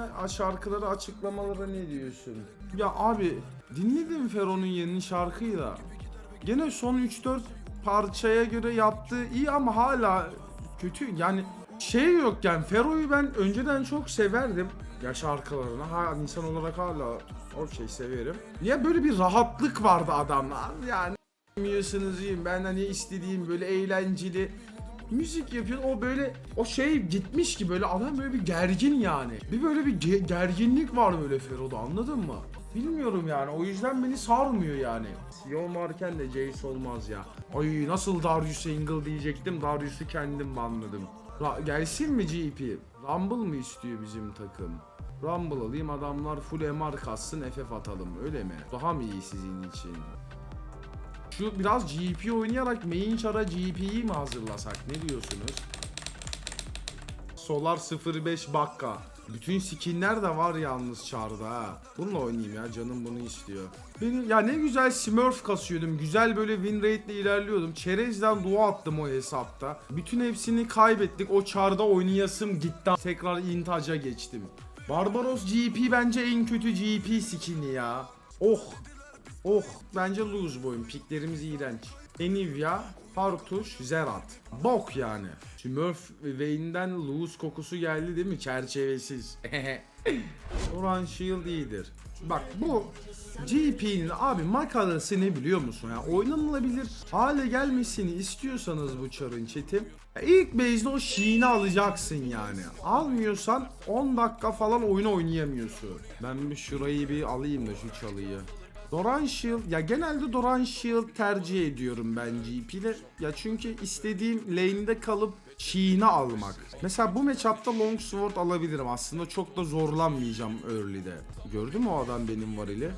yeni şarkıları açıklamalara ne diyorsun? Ya abi dinledim Fero'nun yeni şarkıyı da. Gene son 3-4 parçaya göre yaptığı iyi ama hala kötü. Yani şey yok yani Fero'yu ben önceden çok severdim. Ya şarkılarını ha insan olarak hala o şey severim. Ya böyle bir rahatlık vardı adamla. Yani Bilmiyorsunuz iyiyim ben hani istediğim böyle eğlenceli müzik yapıyor o böyle o şey gitmiş ki böyle adam böyle bir gergin yani bir böyle bir ge- gerginlik var böyle Fero'da anladın mı? Bilmiyorum yani o yüzden beni sarmıyor yani. Sion varken de Jace olmaz ya. Ay nasıl Darius'a Ingle diyecektim Darius'u kendim banladım. Ra- gelsin mi GP? Rumble mı istiyor bizim takım? Rumble alayım adamlar full MR kassın FF atalım öyle mi? Daha mı iyi sizin için? Şu biraz GP oynayarak main çara GP'yi mi hazırlasak? Ne diyorsunuz? Solar 05 Bakka. Bütün skinler de var yalnız çarda ha. Bununla oynayayım ya canım bunu istiyor. Benim ya ne güzel Smurf kasıyordum. Güzel böyle win rate ile ilerliyordum. Çerezden dua attım o hesapta. Bütün hepsini kaybettik. O çarda oynayasım gitti. Tekrar intaca geçtim. Barbaros GP bence en kötü GP skin'i ya. Oh Oh bence lose bu oyun. Piklerimiz iğrenç. Enivia, Hartuş, Zerat. Bok yani. Smurf Vayne'den lose kokusu geldi değil mi? Çerçevesiz. Oran Shield iyidir. Bak bu GP'nin abi makarası ne biliyor musun? Yani oynanılabilir hale gelmesini istiyorsanız bu çarın çetim ilk base'de o Sheen'i alacaksın yani. Almıyorsan 10 dakika falan oyunu oynayamıyorsun. Ben bir şurayı bir alayım da şu çalıyı. Doran Shield ya genelde Doran Shield tercih ediyorum ben GP'de. Ya çünkü istediğim lane'de kalıp Sheen'i almak. Mesela bu matchup'ta Longsword alabilirim. Aslında çok da zorlanmayacağım early'de. Gördün mü o adam benim varili?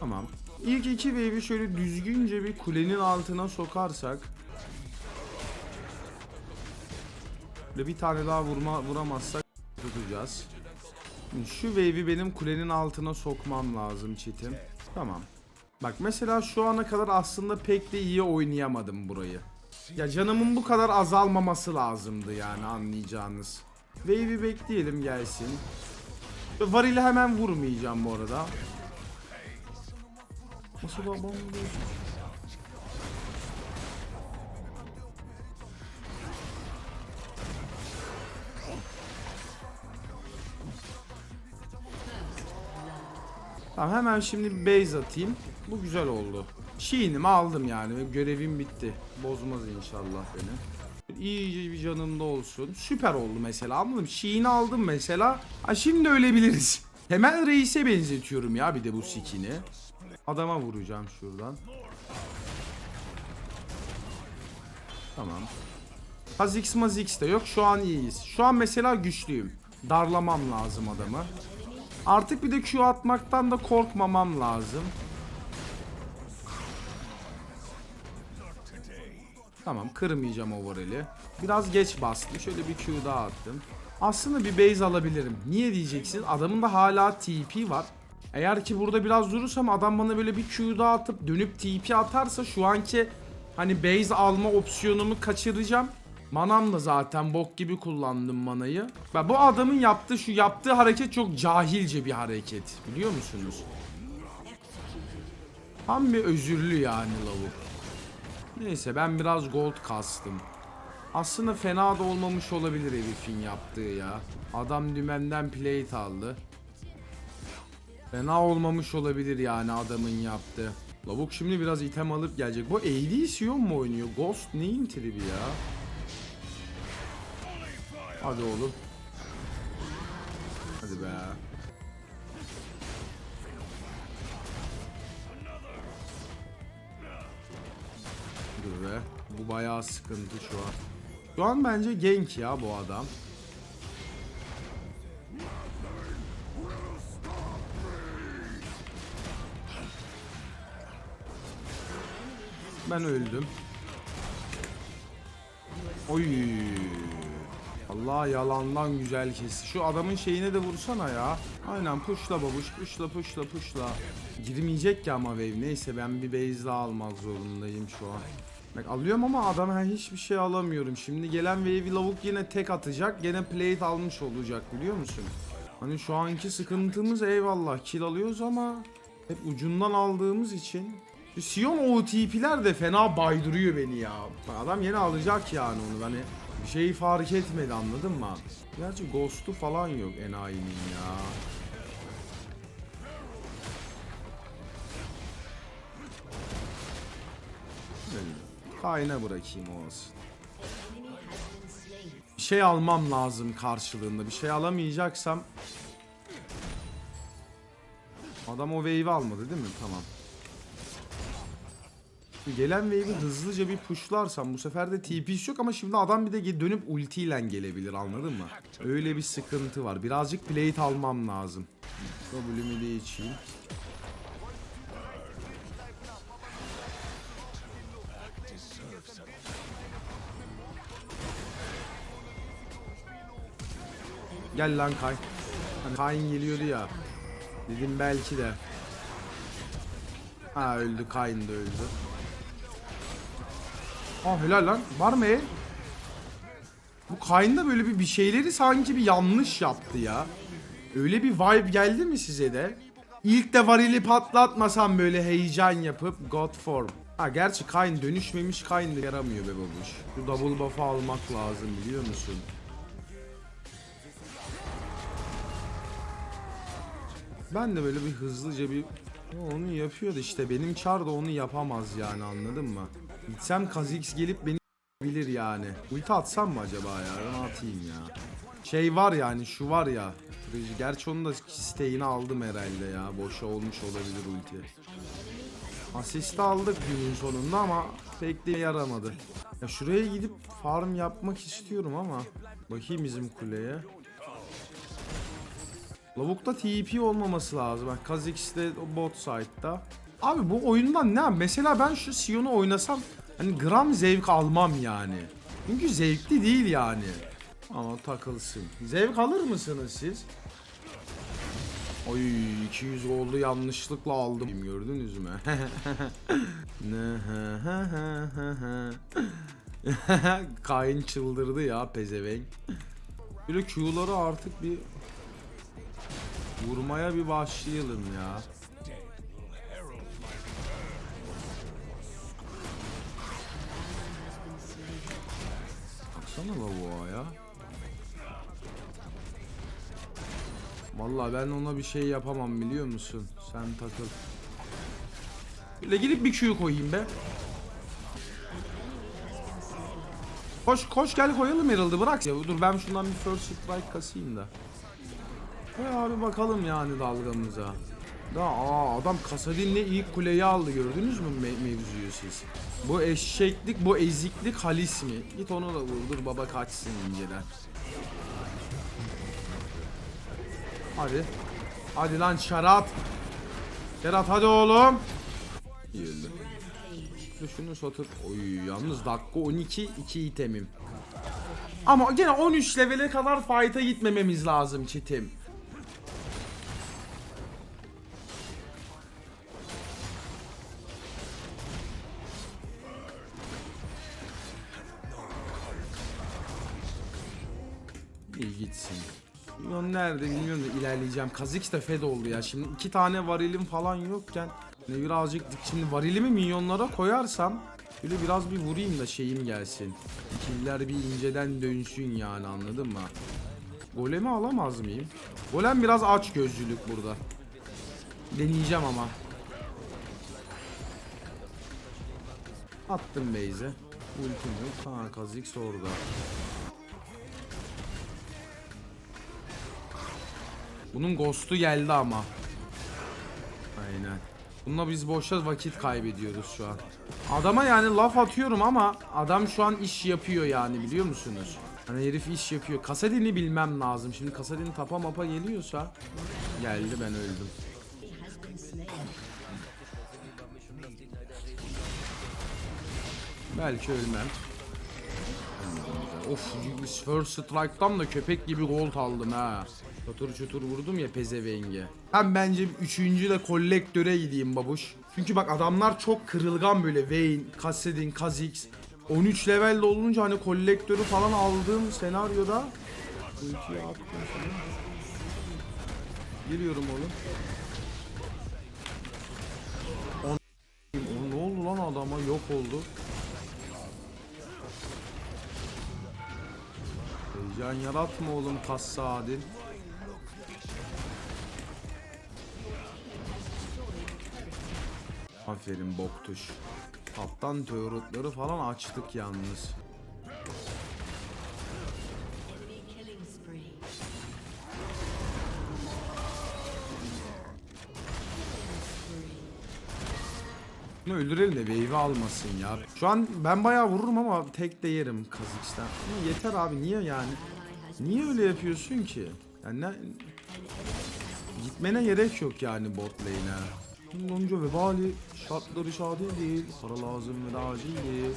Tamam. İlk iki wave'i şöyle düzgünce bir kulenin altına sokarsak Böyle bir tane daha vurma vuramazsak tutacağız. Şu wave'i benim kulenin altına sokmam lazım çitim. Tamam. Bak mesela şu ana kadar aslında pek de iyi oynayamadım burayı. Ya canımın bu kadar azalmaması lazımdı yani anlayacağınız. Wave'i bekleyelim gelsin. Varil'i hemen vurmayacağım bu arada. Nasıl babam Tamam hemen şimdi bir base atayım. Bu güzel oldu. Sheen'imi aldım yani görevim bitti. Bozmaz inşallah beni. İyice bir canımda olsun. Süper oldu mesela anladım. Sheen'i aldım mesela. Ha şimdi ölebiliriz. Temel reise benzetiyorum ya bir de bu skin'i. Adama vuracağım şuradan. Tamam. Kha'Zix Mazix de yok. Şu an iyiyiz. Şu an mesela güçlüyüm. Darlamam lazım adamı. Artık bir de Q atmaktan da korkmamam lazım. Tamam kırmayacağım overall'i. Biraz geç bastım. Şöyle bir Q daha attım. Aslında bir base alabilirim. Niye diyeceksin? Adamın da hala TP var. Eğer ki burada biraz durursam adam bana böyle bir Q daha atıp dönüp TP atarsa şu anki hani base alma opsiyonumu kaçıracağım. Manam da zaten bok gibi kullandım manayı. Ben bu adamın yaptığı şu yaptığı hareket çok cahilce bir hareket. Biliyor musunuz? Tam bir özürlü yani lavuk. Neyse ben biraz gold kastım. Aslında fena da olmamış olabilir herifin yaptığı ya. Adam dümenden plate aldı. Fena olmamış olabilir yani adamın yaptığı. Lavuk şimdi biraz item alıp gelecek. Bu AD mu oynuyor? Ghost neyin tribi ya? Hadi oğlum. Hadi be. Dur be. Bu bayağı sıkıntı şu an. Şu an bence gank ya bu adam. Ben öldüm. Oy. Allah yalandan güzel kesti. Şu adamın şeyine de vursana ya. Aynen pushla babuş pushla pushla pushla. Girmeyecek ki ama wave. Neyse ben bir base daha almak zorundayım şu an. Bak alıyorum ama adama hiçbir şey alamıyorum. Şimdi gelen wave'i lavuk yine tek atacak. Gene plate almış olacak biliyor musun? Hani şu anki sıkıntımız eyvallah kill alıyoruz ama hep ucundan aldığımız için. Sion OTP'ler de fena baydırıyor beni ya. Adam yine alacak yani onu. Hani şeyi fark etmedi anladın mı? Gerçi Ghost'u falan yok enayinin ya. Kayna bırakayım olsun. Bir şey almam lazım karşılığında. Bir şey alamayacaksam Adam o wave'i almadı değil mi? Tamam. Gelen wave'i hızlıca bir pushlarsam bu sefer de TP'si yok ama şimdi adam bir de dönüp ultiyle gelebilir anladın mı? Öyle bir sıkıntı var. Birazcık plate almam lazım. W'mi de içeyim. Gel lan Kay. Hani Kayn geliyordu ya. Dedim belki de. Ha öldü Kayn da öldü. Ah helal lan. Var mı el? Bu Kayn'da böyle bir, bir şeyleri sanki bir yanlış yaptı ya. Öyle bir vibe geldi mi size de? İlk de varili patlatmasam böyle heyecan yapıp God form. Ha gerçi Kayn dönüşmemiş Kayn yaramıyor be babuş. Şu double buff'ı almak lazım biliyor musun? Ben de böyle bir hızlıca bir onu yapıyordu işte benim çar da onu yapamaz yani anladın mı? Gitsem Kha'Zix gelip beni bilir yani. Ulti atsam mı acaba ya? Ben atayım ya. Şey var yani şu var ya. Gerçi onun da isteğini aldım herhalde ya. Boşa olmuş olabilir ulti. Asist aldık günün sonunda ama pek de yaramadı. Ya şuraya gidip farm yapmak istiyorum ama bakayım bizim kuleye. Lavukta TP olmaması lazım. O bot side'da. Abi bu oyundan ne? Mesela ben şu Sion'u oynasam hani gram zevk almam yani. Çünkü zevkli değil yani. Ama takılsın. Zevk alır mısınız siz? Oy 200 oldu yanlışlıkla aldım. Gördünüz mü? Kain çıldırdı ya pezevenk. Böyle Q'ları artık bir Vurmaya bir başlayalım ya. Baksana lavuğa ya. Vallahi ben ona bir şey yapamam biliyor musun? Sen takıl. Böyle gidip bir Q koyayım be. Koş koş gel koyalım Herald'ı bırak ya. Dur ben şundan bir first strike kasayım da. Ya abi bakalım yani dalgamıza. Da aa adam Kasadin'le ilk kuleyi aldı gördünüz mü me- mevzuyu siz? Bu eşeklik, bu eziklik halis mi? Git onu da vurdur baba kaçsın inceden. Hadi. Hadi lan şarat. Şarat hadi oğlum. Dur Şunu satır. Oy yalnız dakika 12 2 itemim. Ama gene 13 levele kadar fight'a gitmememiz lazım çitim. Nerede bilmiyorum da ilerleyeceğim. Kazix de fed oldu ya. Şimdi iki tane varilim falan yokken ne birazcık şimdi varilimi minyonlara koyarsam böyle biraz bir vurayım da şeyim gelsin. Killer bir inceden dönsün yani anladın mı? Golemi alamaz mıyım? Golem biraz aç gözlülük burada. Deneyeceğim ama. Attım base'e. Ultim yok. Ha Kazix orada. Bunun ghost'u geldi ama. Aynen. Bununla biz boşa vakit kaybediyoruz şu an. Adama yani laf atıyorum ama adam şu an iş yapıyor yani biliyor musunuz? Hani herif iş yapıyor. Kasadin'i bilmem lazım. Şimdi Kasadin tapa mapa geliyorsa geldi ben öldüm. Belki ölmem. Of first strike'tan da köpek gibi gold aldım ha. Çatır çutur vurdum ya pezevenge. Ben bence üçüncü de kollektöre gideyim babuş. Çünkü bak adamlar çok kırılgan böyle Vayne, Kassadin, Kha'Zix 13 levelde olunca hani kolektörü falan aldığım senaryoda. Geliyorum oğlum. On... Oğlum ne oldu lan adama yok oldu. Heyecan yaratma oğlum Kassadin. Aferin boktuş. Alttan teorotları falan açtık yalnız. Bunu öldürelim de wave'i almasın ya. Şu an ben bayağı vururum ama tek de yerim Kazix'ten. Ama yeter abi niye yani? Niye öyle yapıyorsun ki? Yani ne... Gitmene gerek yok yani bot lane'e. Lonca vebali şartları şadi değil. Para lazım ve acil değil.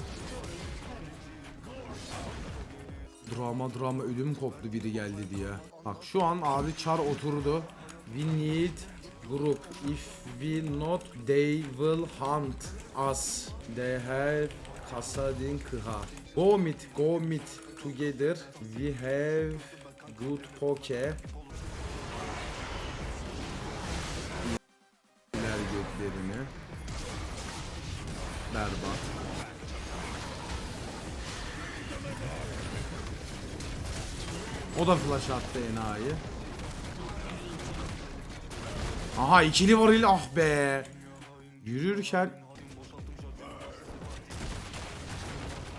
Drama drama ödüm koptu biri geldi diye. Bak şu an abi çar oturdu. We need group. If we not they will hunt us. They have Kasadin Kıha. Go mid, go mid together. We have good poke. O da flash attı enayi. Aha ikili varil ah be. Yürürken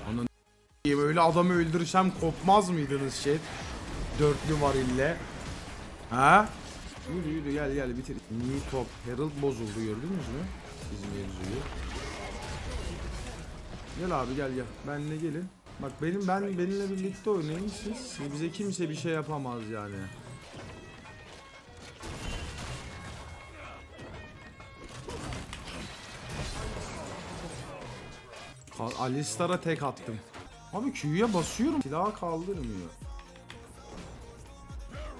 Ananı s**eyim, öyle adamı öldürsem kopmaz mıydınız şey? Dörtlü varille. Ha? Yürü yürü gel gel bitir. New top. Herald bozuldu gördünüz mü? Bizim mevzuyu. Gel abi gel gel. Benle gelin. Bak benim ben benimle birlikte oynayın siz. Bize kimse bir şey yapamaz yani. Alistar'a tek attım. Abi Q'ya basıyorum. Silahı kaldırmıyor.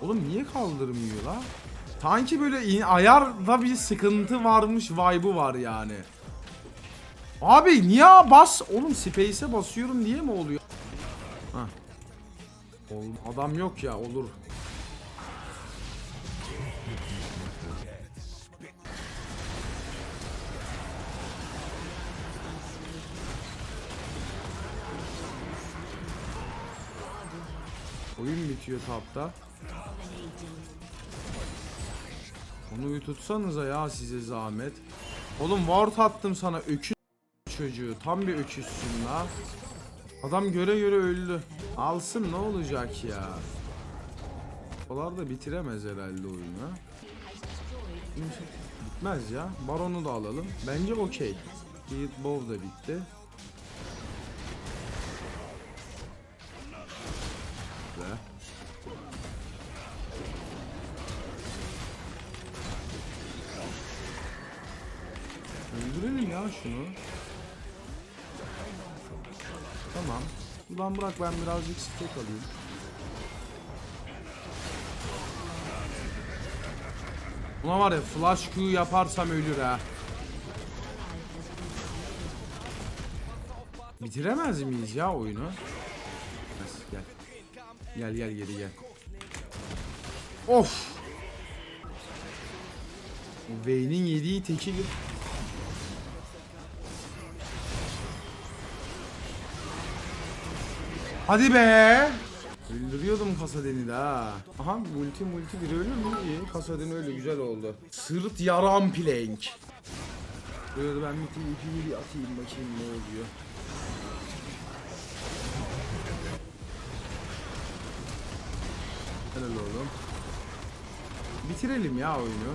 Oğlum niye kaldırmıyor la? Sanki böyle ayarda bir sıkıntı varmış vibe'ı var yani. Abi niye bas? Oğlum space'e basıyorum diye mi oluyor? Oğlum adam yok ya olur. Oyun bitiyor tapta. Onu bir tutsanıza ya size zahmet. Oğlum ward attım sana öküz çocuğu. Tam bir öküzsün la. Adam göre göre öldü. Alsın ne olacak ya. Olar da bitiremez herhalde oyunu. Bitmez ya. Baron'u da alalım. Bence okey. Yiğit Bow da bitti. Bırak ben birazcık stack alayım. Buna var ya flash Q yaparsam ölür ha. Bitiremez miyiz ya oyunu? Gel. Gel gel geri gel. Of. Vayne'in yediği tekil. Hadi be. Öldürüyordum Kasadin'i de ha. Aha multi multi biri ölür mü? İyi. Kasadin öyle güzel oldu. Sırt yaram plank. Böyle ben bir TP'yi bir atayım bakayım ne oluyor. Helal oğlum. Bitirelim ya oyunu.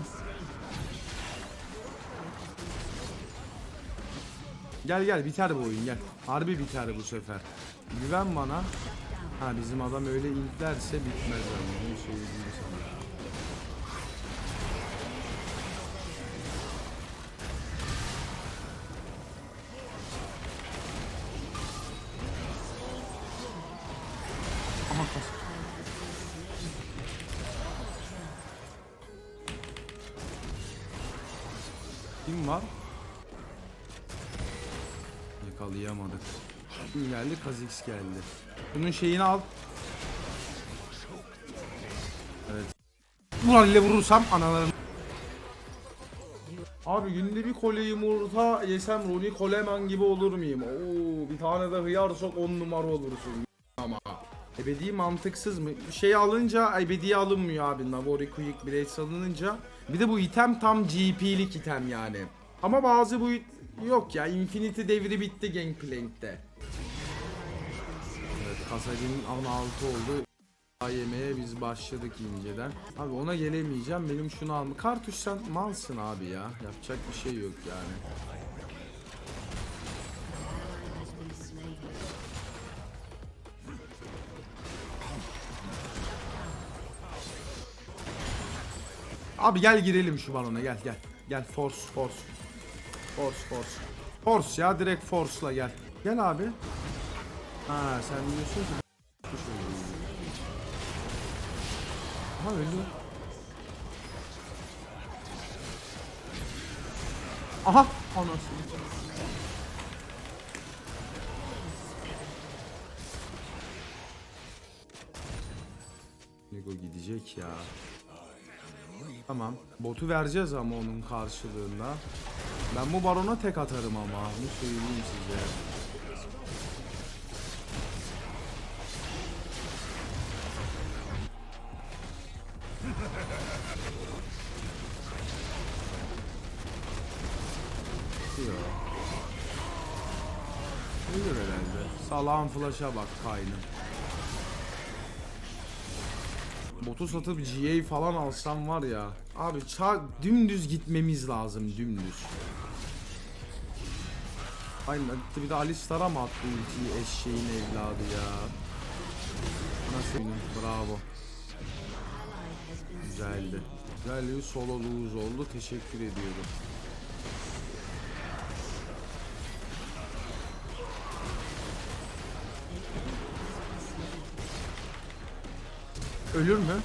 Gel gel biter bu oyun gel. Harbi biter bu sefer. Güven bana. Ha bizim adam öyle intlerse bitmez ama bunu söyleyeyim sana. Kha'Zix geldi. Bunun şeyini al. Evet. Ulan ile vurursam analarım. Abi günde bir kolye yumurta yesem Rooney Coleman gibi olur muyum? Oo bir tane de hıyar sok 10 numara olursun ama. Ebedi mantıksız mı? Şey alınca ebedi alınmıyor abi. Navori Quick Blade alınınca. Bir de bu item tam GP'lik item yani. Ama bazı bu yok ya. Infinity devri bitti Gangplank'te. Evet Kasadin 16 oldu. Yemeğe biz başladık inceden. Abi ona gelemeyeceğim. Benim şunu alma. Kartuş sen malsın abi ya. Yapacak bir şey yok yani. Abi gel girelim şu balona gel gel. Gel force force. Force force. Force ya direkt force'la gel. Gel abi. Ha sen diyorsun ki bu şey değil. Ha öldü. Aha anasını. Nego gidecek ya. Tamam. Botu vereceğiz ama onun karşılığında. Ben bu barona tek atarım ama. Bunu söyleyeyim size. Salağın flash'a bak kaynım. Botu satıp GA falan alsam var ya. Abi ça dümdüz gitmemiz lazım dümdüz. Aynen bir de Alistar'a mı attı ultiyi eşeğin evladı ya. Nasıl oyunum? Bravo. Güzeldi. Güzel solo lose oldu. Teşekkür ediyorum. Ölür mü?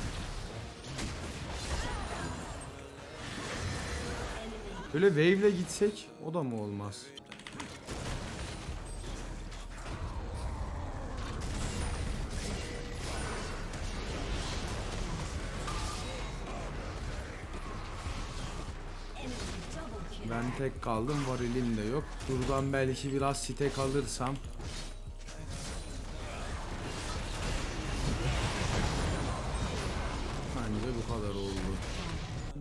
Böyle wave'le gitsek o da mı olmaz? Ben tek kaldım varilim de yok. Buradan belki biraz site kalırsam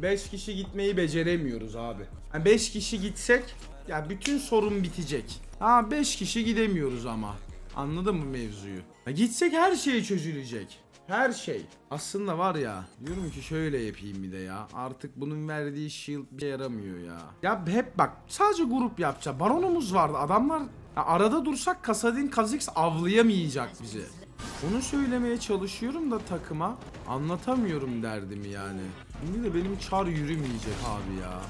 5 kişi gitmeyi beceremiyoruz abi. Yani 5 kişi gitsek ya bütün sorun bitecek. Ha 5 kişi gidemiyoruz ama. Anladın mı mevzuyu? Ya gitsek her şey çözülecek. Her şey. Aslında var ya diyorum ki şöyle yapayım bir de ya. Artık bunun verdiği shield bir şey yaramıyor ya. Ya hep bak sadece grup yapacağız. Baronumuz vardı. Adamlar ya arada dursak Kasadin Kha'Zix avlayamayacak bizi. Onu söylemeye çalışıyorum da takıma anlatamıyorum derdimi yani. Şimdi de benim çar yürümeyecek abi ya.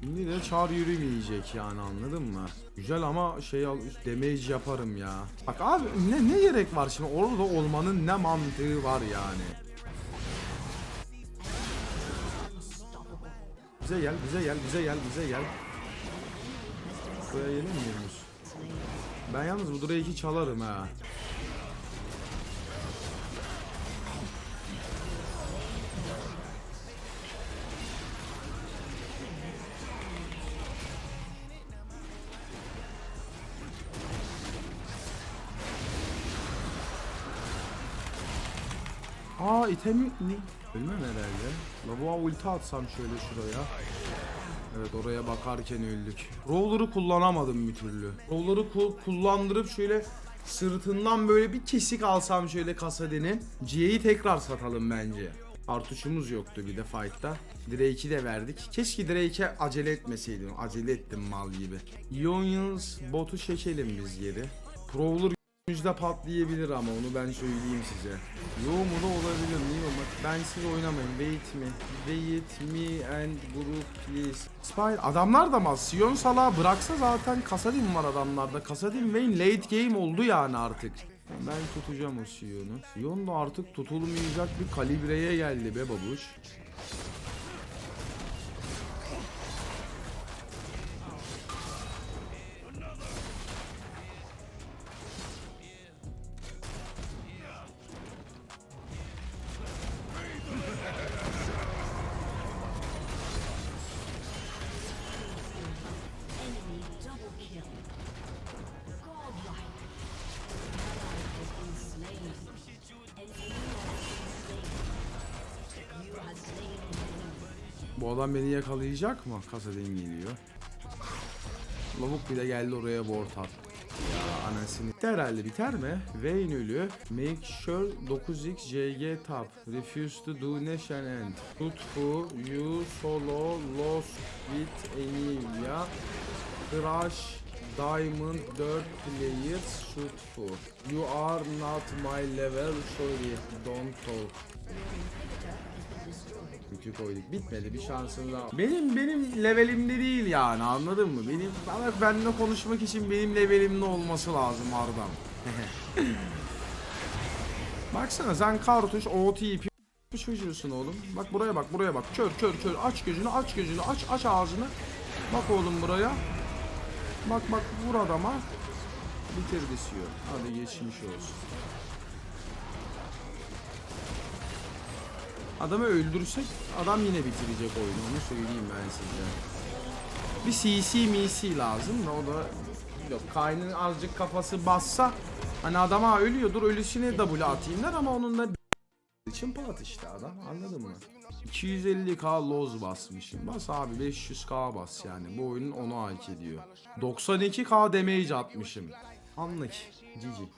Şimdi de çar yürümeyecek yani anladın mı? Güzel ama şey al damage yaparım ya. Bak abi ne ne gerek var şimdi orada olmanın ne mantığı var yani. Bize gel, bize gel, bize gel, bize gel. Buraya gelemiyor? Ben yalnız bu Drake'i çalarım ha. İtemi ne? Ölmem herhalde. Lavuğa ulti atsam şöyle şuraya. Evet oraya bakarken öldük. Roller'ı kullanamadım bir türlü. Roller'ı ku- kullandırıp şöyle sırtından böyle bir kesik alsam şöyle kasadenin. G'yi tekrar satalım bence. Artuşumuz yoktu bir de fight'ta. Drake'i de verdik. Keşke Drake'e acele etmeseydim. Acele ettim mal gibi. Ionians botu çekelim biz geri. Prowler Yüzde patlayabilir ama onu ben söyleyeyim size. Yo mu da olabilir niye olmaz? Ben siz oynamayın. Wait me. Wait me and group please. Spy adamlar da mal. Sion Salah bıraksa zaten Kasadin var adamlarda. Kasadin Vayne late game oldu yani artık. Ben tutacağım o Sion'u. Sion da artık tutulmayacak bir kalibreye geldi be babuş. Bu adam beni yakalayacak mı? Kasadan geliyor. Lavuk bile geldi oraya board attı. Anasını. Herhalde biter mi? Vayne ölü. Make sure 9x JG tap. Refuse to do nation end. Tutfu. You solo lost with Emilia. Crash. Diamond 4 players shoot for. You are not my level sorry don't talk. Kötü koyduk. Bitmedi bir şansın daha. Benim benim levelimde değil yani anladın mı? Benim bana benimle konuşmak için benim levelimde olması lazım Ardam. Baksana sen kartuş OTP çocuğusun oğlum. Bak buraya bak buraya bak. Kör kör kör aç gözünü aç gözünü aç aç ağzını. Bak oğlum buraya. Bak bak vur adama. Bitirdi siyor. Hadi geçmiş olsun. Adamı öldürsek adam yine bitirecek oyunu onu söyleyeyim ben size. Bir CC MC lazım da o da yok Kayn'ın azıcık kafası bassa hani adama ölüyordur ölüsüne W atayım der ama onun da için pat işte adam anladın mı? 250k loz basmışım. Bas abi 500k bas yani. Bu oyunun onu hak ediyor. 92k damage atmışım. Anlık. GG.